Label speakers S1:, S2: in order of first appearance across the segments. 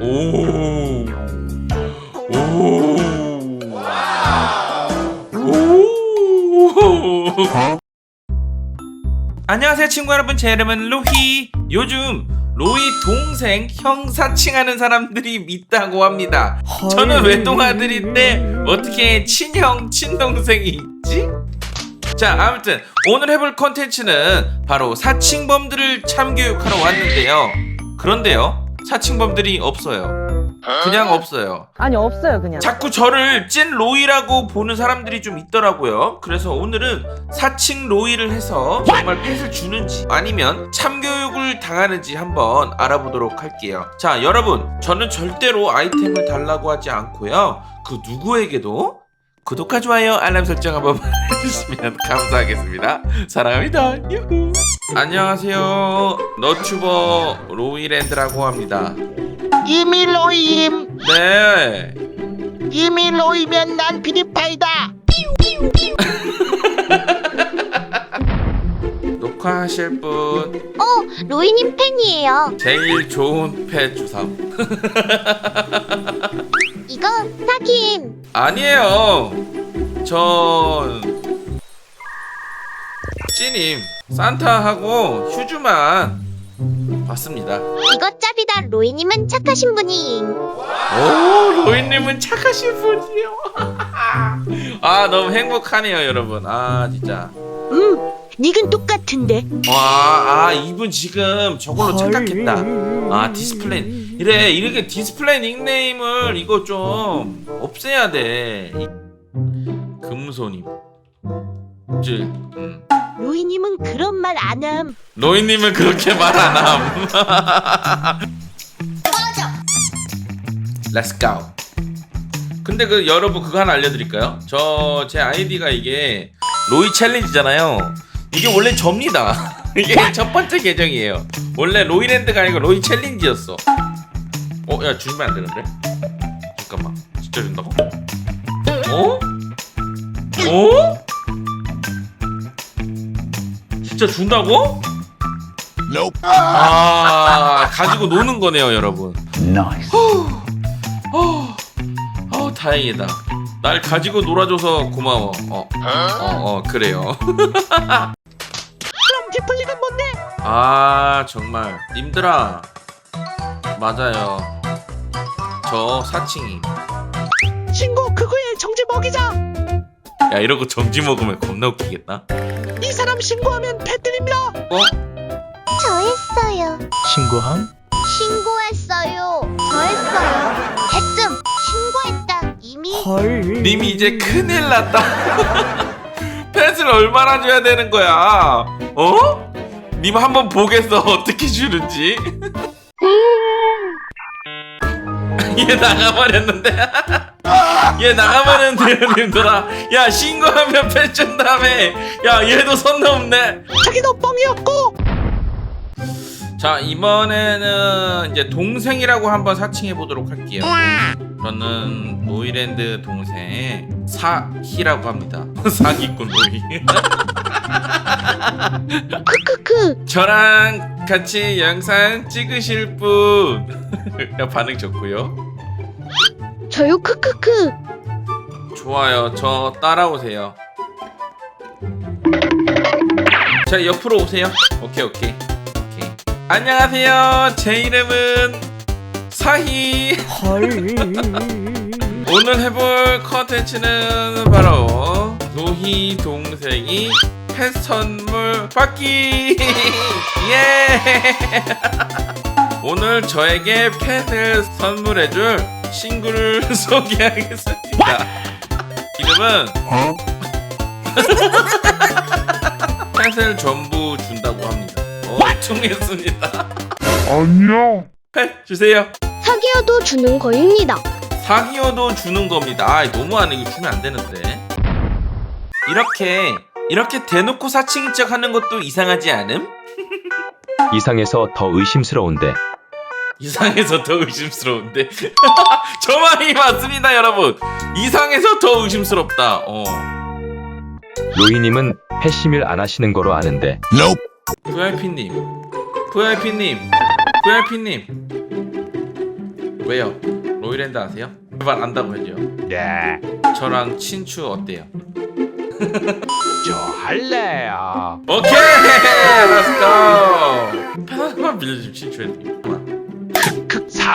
S1: 오. 오. 오. 안녕하세요 친구 여러분 제 이름은 로히 요즘 로이 동생 형 사칭하는 사람들이 있다고 합니다 저는 외동아들인데 어떻게 친형 친동생이 있지? 자 아무튼 오늘 해볼 컨텐츠는 바로 사칭범들을 참교육하러 왔는데요 그런데요 사칭범들이 없어요 그냥 없어요
S2: 아니 없어요 그냥.
S1: 자꾸 저를 찐 로이라고 보는 사람들이 좀 있더라고요. 그래서 오늘은 사칭 로이를 해서 정말 펫을 주는지 아니면 참교육을 당하는지 한번 알아보도록 할게요. 자, 여러분, 저는 절대로 아이템을 달라고 하지 않고요. 그 누구에게도 구독과 좋아요, 알람 설정 한번 해주시면 감사하겠습니다. 사랑합니다. 유후. 안녕하세요. 너튜버 로이랜드라고 합니다.
S3: 이미 로이임
S1: 네.
S3: 이미 로이면 난 비리파이다
S1: 녹화하실 분
S4: 어, 로이님 팬이에요.
S1: 제일 좋은 펫 주삼
S4: 이거 사김.
S1: 아니에요 전 찌님 산타하고 휴즈만 봤습니다
S4: 이거 짭이다. 로이님은 착하신 분이.
S1: 오 로이님은 착하신 분이요 아 너무 행복하네요 여러분 아 진짜
S3: 음 닉은 똑같은데
S1: 와, 아, 이분 지금 저걸로 착각했다. 아, 디스플레이. 이래, 이렇게 디스플레이 닉네임을 이거 좀 없애야 돼. 이- 금손님. 쯔, 음.
S3: 로이님은 그런 말 안함
S1: 노인님은 그렇게 말 안 함. Let's go. 근데 그 여러분 그거 하나 알려드릴까요? 저 제 아이디가 이게 로이 챌린지잖아요. 이게 원래 접니다. 이게 첫 번째 계정이에요. 원래 로이랜드가 아니고 로이 챌린지였어. 어, 야 주면 안 되는데? 잠깐만, 진짜 준다고? 어? 어? 진짜 준다고? 아 가지고 노는 거네요 여러분 어, 어 다행이다 날 가지고 놀아줘서 고마워 어, 어, 어 그래요
S3: 그럼 디플릭은 뭔데?
S1: 아 정말 님들아 맞아요 저 사칭이
S3: 친구 그거에 정지 먹이자
S1: 야 이러고 정지 먹으면 겁나 웃기겠다
S3: 이 사람 신고하면 패드립니다
S1: 어?
S4: 저 했어요.
S5: 신고함?
S4: 신고했어요. 저 했어요. 했음. 신고했다. 이미.
S5: 헐.
S1: 님이 이제 큰일 났다 펫을 얼마나 줘야 되는 거야 어? 님 한번 보겠어 어떻게 주는지 얘 나가버렸는데. 얘 나가버렸는데요 님들아. 야 신고하면 펫준 다음에. 야 얘도 선 넘네.
S3: 자기도 뻥이었고.
S1: 자 이번에는 이제 동생이라고 한번 사칭해 보도록 할게요. 저는 노이랜드 동생 사희라고 합니다. 사기꾼 노이.
S3: 크크크.
S1: 저랑 같이 영상 찍으실 분. 야, 반응 좋고요
S4: 저요? 크크크.
S1: 좋아요. 저 따라오세요. 자 옆으로 오세요. 오케이 오케이. 오케이. 안녕하세요. 제 이름은 사희.
S5: 헐.
S1: 오늘 해볼 컨텐츠는 바로 노희 동생이 펫 선물 받기. 예. 오늘 저에게 펫을 선물해줄 친구를 소개하겠습니다 이름은 펫을 전부 준다고 합니다 어, 통했습니다
S6: 아니야.
S1: 펫 주세요
S4: 사기여도 주는 거입니다.
S1: 사기여도 주는 겁니다. 아, 너무하네. 이거 주면 안 되는데. 이렇게 이렇게 대놓고 사칭인 척 하는 것도 이상하지 않음?
S7: 이상해서 더 의심스러운데
S1: 이상해서 더 의심스러운데. 저 말이 맞습니다, 여러분. 이상해서 더 의심스럽다. 어.
S7: 로이님은 패시밀 안 하시는 거로 아는데
S1: VIP님. VIP님. VIP님. 왜요? 로이랜드 아세요? 말 안다고 해요.
S2: 네,
S1: 저랑 친추 어때요?
S2: 저 할래요.
S1: 오케이! 렛츠고! 편하게만 빌려주면 친추해드릴게요.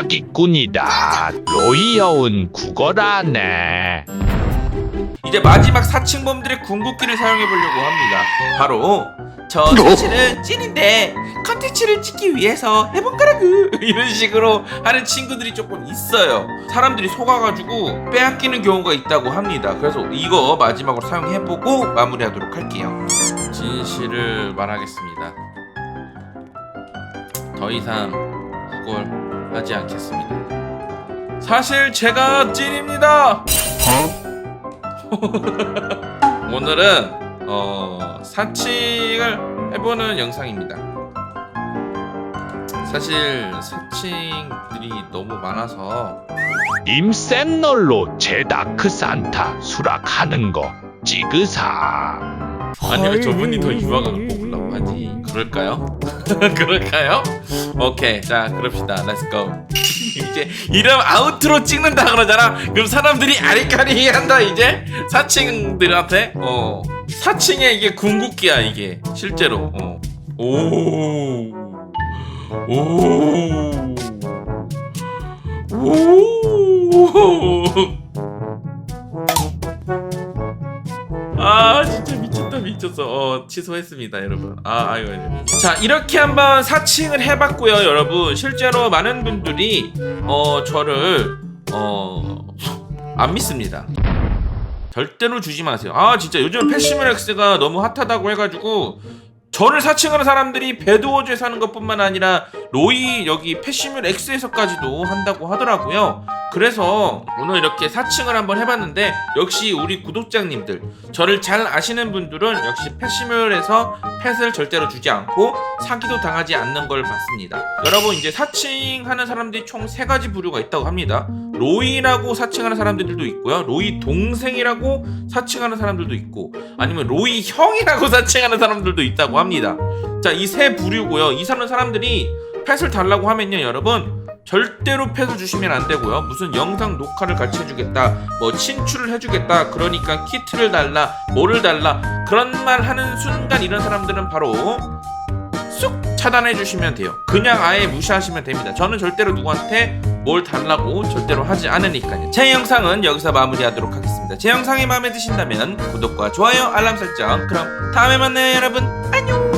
S2: 크 사기꾼이다. 로이 여운 구걸하네.
S1: 이제 마지막 사칭범들의 궁극기를 사용해 보려고 합니다. 바로 저 사실은 찐인데 컨텐츠를 찍기 위해서 해본 거라고 이런 식으로 하는 친구들이 조금 있어요. 사람들이 속아가지고 빼앗기는 경우가 있다고 합니다. 그래서 이거 마지막으로 사용해보고 마무리하도록 할게요. 진실을 말하겠습니다. 더 이상 구걸 하지 않겠습니다. 사실 제가 찐입니다. 오늘은 어, 사칭을 해보는 영상입니다. 사실 사칭들이 너무 많아서
S2: 임센널로 제 다크 산타 수락하는 거 지그사.
S1: 아니면 저분이 더걸 뽑으려고 하지 그럴까요? 그럴까요? 오케이 자 그럽시다 렛츠고 이제 이름 아우트로 찍는다 그러잖아 그럼 사람들이 아리까리 한다 이제 사칭들한테 어 사칭에 이게 궁극기야 이게 실제로 어. 오. 오. 오. 아 미쳤어 어 취소했습니다 여러분 아 아이고. 자 이렇게 한번 사칭을 해봤고요 여러분 실제로 많은 분들이 어 저를 어 안 믿습니다 절대로 주지 마세요 아 진짜 요즘 패시밀엑스가 너무 핫하다고 해가지고 저를 사칭하는 사람들이 배드워즈에서 하는 것뿐만 아니라 로이 여기 패시밀 X에서까지도 한다고 하더라고요. 그래서 오늘 이렇게 사칭을 한번 해봤는데 역시 우리 구독자님들 저를 잘 아시는 분들은 역시 패시밀에서 펫을 절대로 주지 않고 사기도 당하지 않는 걸 봤습니다. 여러분 이제 사칭하는 사람들이 총 세 가지 부류가 있다고 합니다. 로이라고 사칭하는 사람들도 있고요. 로이 동생이라고 사칭하는 사람들도 있고 아니면 로이 형이라고 사칭하는 사람들도 있다고 합니다. 자, 이 세 부류고요. 이 사는 사람들이 펫을 달라고 하면요, 여러분. 절대로 펫을 주시면 안 되고요. 무슨 영상 녹화를 같이 해주겠다, 뭐 친추를 해주겠다, 그러니까 키트를 달라, 뭐를 달라 그런 말 하는 순간 이런 사람들은 바로 쑥 차단해 주시면 돼요. 그냥 아예 무시하시면 됩니다. 저는 절대로 누구한테 뭘 달라고 절대로 하지 않으니까요. 제 영상은 여기서 마무리하도록 하겠습니다. 제 영상이 마음에 드신다면 구독과 좋아요, 알람 설정. 그럼 다음에 만나요, 여러분. 안녕.